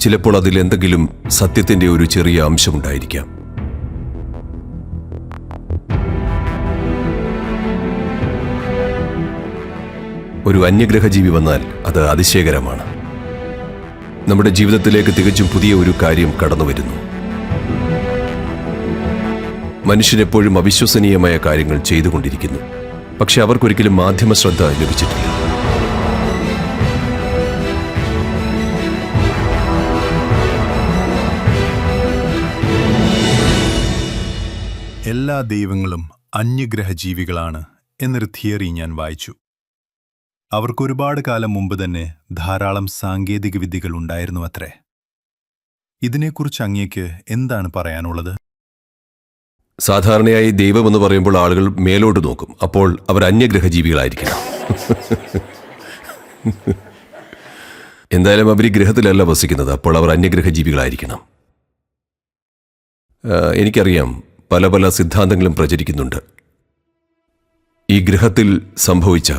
ചിലപ്പോൾ അതിൽ എന്തെങ്കിലും സത്യത്തിന്റെ ഒരു ചെറിയ അംശമുണ്ടായിരിക്കാം. ഒരു അന്യഗ്രഹജീവി വന്നാൽ അത് അതിശയകരമാണ്. നമ്മുടെ ജീവിതത്തിലേക്ക് തികച്ചും പുതിയ ഒരു കാര്യം കടന്നു വരുന്നു മനുഷ്യരെപ്പോഴും അവിശ്വസനീയമായ കാര്യങ്ങൾ ചെയ്തുകൊണ്ടിരിക്കുന്നു. പക്ഷെ അവർക്കൊരിക്കലും മാധ്യമ ശ്രദ്ധ ലഭിച്ചിട്ടില്ല. എല്ലാ ദൈവങ്ങളും അന്യഗ്രഹജീവികളാണ് എന്നൊരു തിയറി ഞാൻ വായിച്ചു. അവർക്കൊരുപാട് കാലം മുമ്പ് തന്നെ ധാരാളം സാങ്കേതിക വിദ്യകൾ ഉണ്ടായിരുന്നു അത്രേ. ഇതിനെക്കുറിച്ച് അങ്ങേക്ക് എന്താണ് പറയാനുള്ളത്? സാധാരണയായി ദൈവം എന്ന് പറയുമ്പോൾ ആളുകൾ മേലോട്ട് നോക്കും. അപ്പോൾ അവർ അന്യഗ്രഹജീവികളായിരിക്കണം എന്തായാലും അവർ ഈ ഗ്രഹത്തിലല്ല വസിക്കുന്നത്. അപ്പോൾ അവർ അന്യഗ്രഹജീവികളായിരിക്കണം. എനിക്കറിയാം. പല പല സിദ്ധാന്തങ്ങളും പ്രചരിക്കുന്നുണ്ട്. ഈ ഗ്രഹത്തിൽ സംഭവിച്ച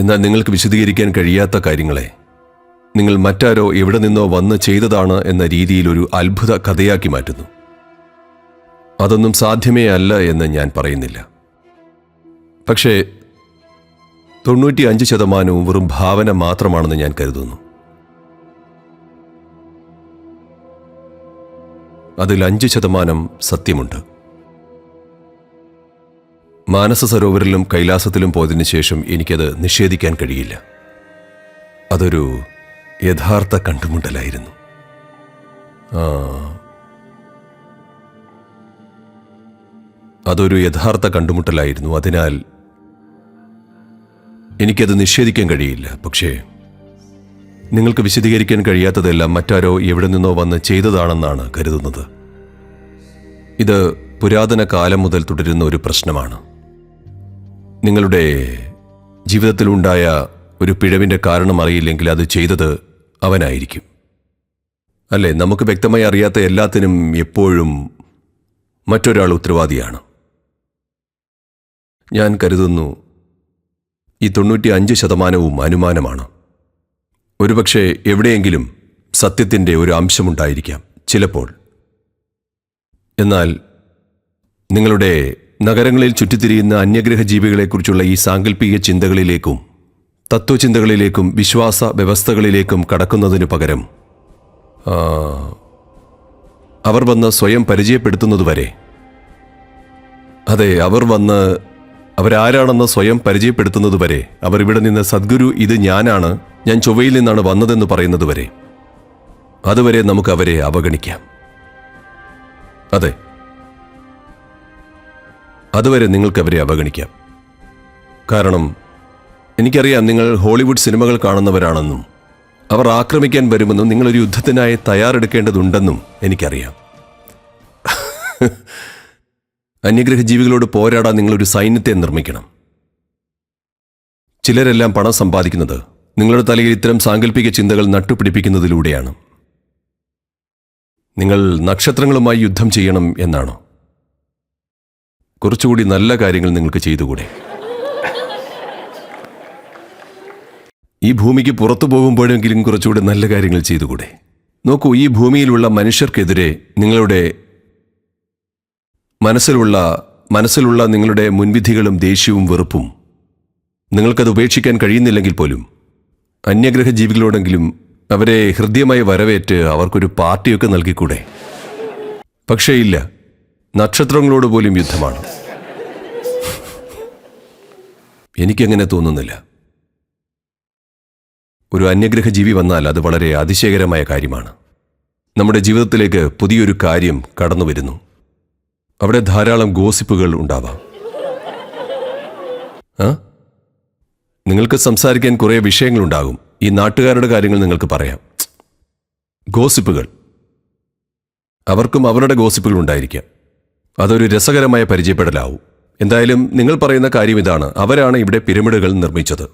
എന്നാൽ നിങ്ങൾക്ക് വിശദീകരിക്കാൻ കഴിയാത്ത കാര്യങ്ങളെ നിങ്ങൾ മറ്റാരോ എവിടെ നിന്നോ വന്ന് ചെയ്തതാണ് എന്ന രീതിയിൽ ഒരു അത്ഭുത കഥയാക്കി മാറ്റുന്നു. അതൊന്നും സാധ്യമേ അല്ല എന്ന് ഞാൻ പറയുന്നില്ല. പക്ഷേ തൊണ്ണൂറ്റി അഞ്ച് ശതമാനവും വെറും ഭാവന മാത്രമാണെന്ന് ഞാൻ കരുതുന്നു. അതിൽ അഞ്ച് ശതമാനം സത്യമുണ്ട്. മാനസ സരോവരിലും കൈലാസത്തിലും പോയതിനു ശേഷം എനിക്കത് നിഷേധിക്കാൻ കഴിയില്ല. അതൊരു യഥാർത്ഥ കണ്ടുമുട്ടലായിരുന്നു. അതൊരു യഥാർത്ഥ കണ്ടുമുട്ടലായിരുന്നു. അതിനാൽ എനിക്കത് നിഷേധിക്കാൻ കഴിയില്ല. പക്ഷേ നിങ്ങൾക്ക് വിശദീകരിക്കാൻ കഴിയാത്തതെല്ലാം മറ്റാരോ എവിടെ നിന്നോ വന്ന് ചെയ്തതാണെന്നാണ് കരുതുന്നത്. ഇത് പുരാതന കാലം മുതൽ തുടരുന്ന ഒരു പ്രശ്നമാണ്. നിങ്ങളുടെ ജീവിതത്തിലുണ്ടായ ഒരു പിഴവിന്റെ കാരണം അറിയില്ലെങ്കിൽ അത് ചെയ്തത് അവനായിരിക്കും. അല്ലേ? നമുക്ക് വ്യക്തമായി അറിയാത്ത എല്ലാത്തിനും എപ്പോഴും മറ്റൊരാൾ ഉത്തരവാദിയാണ്. ഞാൻ കരുതുന്നു ഈ തൊണ്ണൂറ്റി അഞ്ച് ശതമാനവും അനുമാനമാണ്. ഒരുപക്ഷെ എവിടെയെങ്കിലും സത്യത്തിന്റെ ഒരു അംശമുണ്ടായിരിക്കാം ചിലപ്പോൾ. എന്നാൽ നിങ്ങളുടെ നഗരങ്ങളിൽ ചുറ്റിത്തിരിയുന്ന അന്യഗ്രഹ ജീവികളെക്കുറിച്ചുള്ള ഈ സാങ്കല്പിക ചിന്തകളിലേക്കും തത്വചിന്തകളിലേക്കും വിശ്വാസ വ്യവസ്ഥകളിലേക്കും കടക്കുന്നതിനു പകരം അവർ വന്ന് സ്വയം പരിചയപ്പെടുത്തുന്നതുവരെ. അതെ അവർ വന്ന് അവരാരാണെന്ന് സ്വയം പരിചയപ്പെടുത്തുന്നതുവരെ അവർ ഇവിടെ നിന്ന് സദ്ഗുരു ഇത് ഞാനാണ്. ഞാൻ ചൊവ്വയിൽ നിന്നാണ് വന്നതെന്ന് പറയുന്നതുവരെ അതുവരെ നമുക്ക് അവരെ അവഗണിക്കാം. അതെ. അതുവരെ നിങ്ങൾക്ക് അവരെ അവഗണിക്കാം. കാരണം എനിക്കറിയാം നിങ്ങൾ ഹോളിവുഡ് സിനിമകൾ കാണുന്നവരാണെന്നും അവർ ആക്രമിക്കാൻ വരുമെന്നും നിങ്ങളൊരു യുദ്ധത്തിനായി തയ്യാറെടുക്കേണ്ടതുണ്ടെന്നും എനിക്കറിയാം. അന്യഗ്രഹ ജീവികളോട് പോരാടാൻ നിങ്ങളൊരു സൈന്യത്തെ നിർമ്മിക്കണം. ചിലരെല്ലാം പണം സമ്പാദിക്കുന്നത് നിങ്ങളുടെ തലയിൽ ഇത്തരം സാങ്കല്പിക ചിന്തകൾ നട്ടുപിടിപ്പിക്കുന്നതിലൂടെയാണ്. നിങ്ങൾ നക്ഷത്രങ്ങളുമായി യുദ്ധം ചെയ്യണം എന്നാണോ? കുറച്ചുകൂടി നല്ല കാര്യങ്ങൾ നിങ്ങൾക്ക് ചെയ്തുകൂടെ? ഈ ഭൂമിക്ക് പുറത്തു പോകുമ്പോഴെങ്കിലും കുറച്ചുകൂടി നല്ല കാര്യങ്ങൾ ചെയ്തുകൂടെ? നോക്കൂ ഈ ഭൂമിയിലുള്ള മനുഷ്യർക്കെതിരെ നിങ്ങളുടെ മനസ്സിലുള്ള മനസ്സിലുള്ള നിങ്ങളുടെ മുൻവിധികളും ദേഷ്യവും വെറുപ്പും. നിങ്ങൾക്കത് ഉപേക്ഷിക്കാൻ കഴിയുന്നില്ലെങ്കിൽ പോലും അന്യഗ്രഹ ജീവികളോടെങ്കിലും അവരെ ഹൃദ്യമായി വരവേറ്റ് അവർക്കൊരു പാർട്ടിയൊക്കെ നൽകിക്കൂടെ? പക്ഷേ ഇല്ല. നക്ഷത്രങ്ങളോട് പോലും യുദ്ധമാണ്. എനിക്കങ്ങനെ തോന്നുന്നില്ല. ഒരു അന്യഗ്രഹ ജീവി വന്നാൽ അത് വളരെ അതിശയകരമായ കാര്യമാണ്. നമ്മുടെ ജീവിതത്തിലേക്ക് പുതിയൊരു കാര്യം കടന്നു വരുന്നു അവിടെ ധാരാളം ഗോസിപ്പുകൾ ഉണ്ടാവാം. ആ? നിങ്ങൾക്ക് സംസാരിക്കാൻ കുറേ വിഷയങ്ങളുണ്ടാകും. ഈ നാട്ടുകാരുടെ കാര്യങ്ങൾ നിങ്ങൾക്ക് പറയാം. ഗോസിപ്പുകൾ. അവർക്കും അവരുടെ ഗോസിപ്പുകൾ ഉണ്ടായിരിക്കാം. അതൊരു രസകരമായ പരിചയപ്പെടലാവും. എന്തായാലും നിങ്ങൾ പറയുന്ന കാര്യം ഇതാണ്. അവരാണ് ഇവിടെ പിരമിഡുകൾ നിർമ്മിച്ചത്.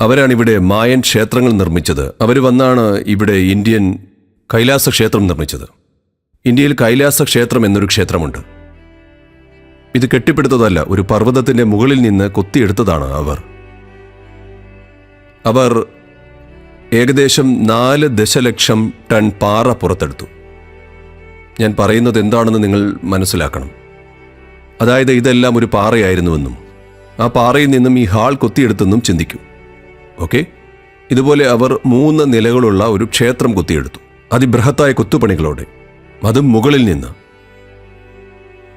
അവരാണ് ഇവിടെ മായൻ ക്ഷേത്രങ്ങൾ നിർമ്മിച്ചത്. അവർ വന്നാണ് ഇവിടെ ഇന്ത്യൻ കൈലാസ ക്ഷേത്രം നിർമ്മിച്ചത്. ഇന്ത്യയിൽ കൈലാസ ക്ഷേത്രം എന്നൊരു ക്ഷേത്രമുണ്ട്. ഇത് കെട്ടിപ്പെടുത്തതല്ല ഒരു പർവതത്തിന്റെ മുകളിൽ നിന്ന് കൊത്തിയെടുത്തതാണ് അവർ. അവർ ഏകദേശം നാല് ദശലക്ഷം ടൺ പാറ പുറത്തെടുത്തു. ഞാൻ പറയുന്നത് എന്താണെന്ന് നിങ്ങൾ മനസ്സിലാക്കണം. അതായത് ഇതെല്ലാം ഒരു പാറയായിരുന്നുവെന്നും ആ പാറയിൽ നിന്നും ഈ ഹാൾ കൊത്തിയെടുത്തെന്നും ചിന്തിക്കൂ. ഓക്കെ? ഇതുപോലെ അവർ മൂന്ന് നിലകളുള്ള ഒരു ക്ഷേത്രം കൊത്തിയെടുത്തു. അതിബൃഹത്തായ കൊത്തുപണികളോടെ അതും മുകളിൽ നിന്ന്.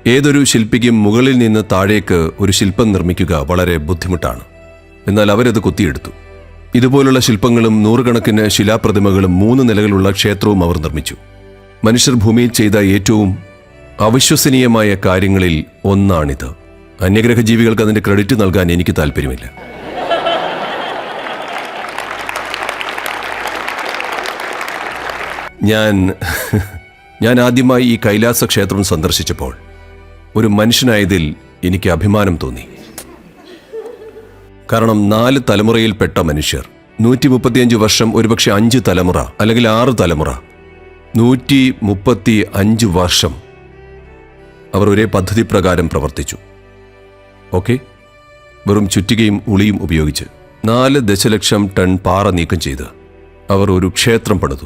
ഏതൊരു ശില്പിക്കും മുകളിൽ നിന്ന് താഴേക്ക് ഒരു ശില്പം നിർമ്മിക്കുക വളരെ ബുദ്ധിമുട്ടാണ്. എന്നാൽ അവരത് കൊത്തിയെടുത്തു. ഇതുപോലുള്ള ശില്പങ്ങളും നൂറുകണക്കിന് ശിലാപ്രതിമകളും മൂന്ന് നിലകളുള്ള ക്ഷേത്രവും അവർ നിർമ്മിച്ചു. മനുഷ്യർ ഭൂമിയിൽ ചെയ്ത ഏറ്റവും അവിശ്വസനീയമായ കാര്യങ്ങളിൽ ഒന്നാണിത്. അന്യഗ്രഹ ജീവികൾക്ക് അതിന്റെ ക്രെഡിറ്റ് നൽകാൻ എനിക്ക് താല്പര്യമില്ല. ഞാൻ ഞാൻ ആദ്യമായി ഈ കൈലാസ ക്ഷേത്രം സന്ദർശിച്ചപ്പോൾ ഒരു മനുഷ്യനായതിൽ എനിക്ക് അഭിമാനം തോന്നി. കാരണം നാല് തലമുറയിൽപ്പെട്ട മനുഷ്യർ നൂറ്റി മുപ്പത്തിയഞ്ച് വർഷം ഒരുപക്ഷെ അഞ്ച് തലമുറ അല്ലെങ്കിൽ ആറ് തലമുറ നൂറ്റി മുപ്പത്തി അഞ്ച് വർഷം അവർ ഒരേ പദ്ധതി പ്രകാരം പ്രവർത്തിച്ചു. ഓക്കെ? വെറും ചുറ്റികയും ഉളിയും ഉപയോഗിച്ച് നാല് ദശലക്ഷം ടൺ പാറ നീക്കം ചെയ്ത് അവർ ഒരു ക്ഷേത്രം പണിതു.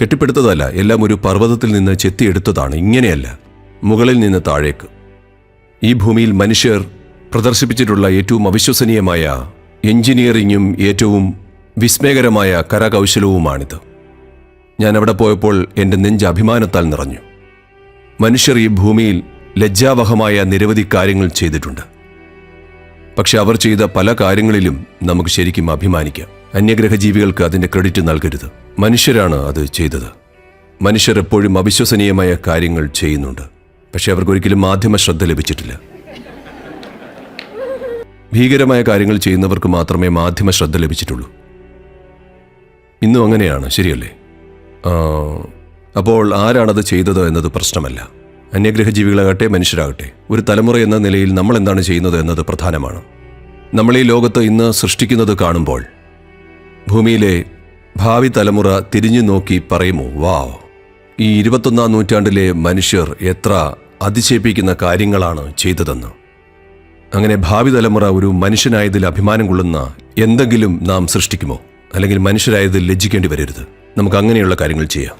കെട്ടിപ്പടുത്തതല്ല എല്ലാം ഒരു പർവതത്തിൽ നിന്ന് ചെത്തിയെടുത്തതാണ്. ഇങ്ങനെയല്ല. മുകളിൽ നിന്ന് താഴേക്ക്. ഈ ഭൂമിയിൽ മനുഷ്യർ പ്രദർശിപ്പിച്ചിട്ടുള്ള ഏറ്റവും അവിശ്വസനീയമായ എഞ്ചിനീയറിംഗും ഏറ്റവും വിസ്മയകരമായ കരകൗശലവുമാണിത്. ഞാൻ അവിടെ പോയപ്പോൾ എന്റെ നെഞ്ച് അഭിമാനത്താൽ നിറഞ്ഞു. മനുഷ്യർ ഈ ഭൂമിയിൽ ലജ്ജാവഹമായ നിരവധി കാര്യങ്ങൾ ചെയ്തിട്ടുണ്ട്. പക്ഷെ അവർ ചെയ്ത പല കാര്യങ്ങളിലും നമുക്ക് ശരിക്കും അഭിമാനിക്കാം. അന്യഗ്രഹ ജീവികൾക്ക് അതിന്റെ ക്രെഡിറ്റ് നൽകരുത്. മനുഷ്യരാണ് അത് ചെയ്തത്. മനുഷ്യർ എപ്പോഴും അവിശ്വസനീയമായ കാര്യങ്ങൾ ചെയ്യുന്നുണ്ട്. പക്ഷെ അവർക്കൊരിക്കലും മാധ്യമ ശ്രദ്ധ ലഭിച്ചിട്ടില്ല. ഭീകരമായ കാര്യങ്ങൾ ചെയ്യുന്നവർക്ക് മാത്രമേ മാധ്യമ ശ്രദ്ധ ലഭിച്ചിട്ടുള്ളൂ. ഇന്നും അങ്ങനെയാണ് ശരിയല്ലേ? അപ്പോൾ ആരാണത് ചെയ്തത് എന്നത് പ്രശ്നമല്ല. അന്യഗ്രഹ ജീവികളാകട്ടെ മനുഷ്യരാകട്ടെ ഒരു തലമുറ എന്ന നിലയിൽ നമ്മൾ എന്താണ് ചെയ്യുന്നത് എന്നത് പ്രധാനമാണ്. നമ്മൾ ഈ ലോകത്ത് ഇന്ന് സൃഷ്ടിക്കുന്നത് കാണുമ്പോൾ ഭൂമിയിലെ ഭാവി തലമുറ തിരിഞ്ഞു നോക്കി പറയുമോ വാവ് ഈ ഇരുപത്തൊന്നാം നൂറ്റാണ്ടിലെ മനുഷ്യർ എത്ര അതിശയിപ്പിക്കുന്ന കാര്യങ്ങളാണ് ചെയ്തതെന്ന്. അങ്ങനെ ഭാവി തലമുറ ഒരു മനുഷ്യനായതിൽ അഭിമാനം കൊള്ളുന്ന എന്തെങ്കിലും നാം സൃഷ്ടിക്കുമോ? അല്ലെങ്കിൽ മനുഷ്യരായതിൽ ലജ്ജിക്കേണ്ടി വരരുത്. നമുക്ക് അങ്ങനെയുള്ള കാര്യങ്ങൾ ചെയ്യാം.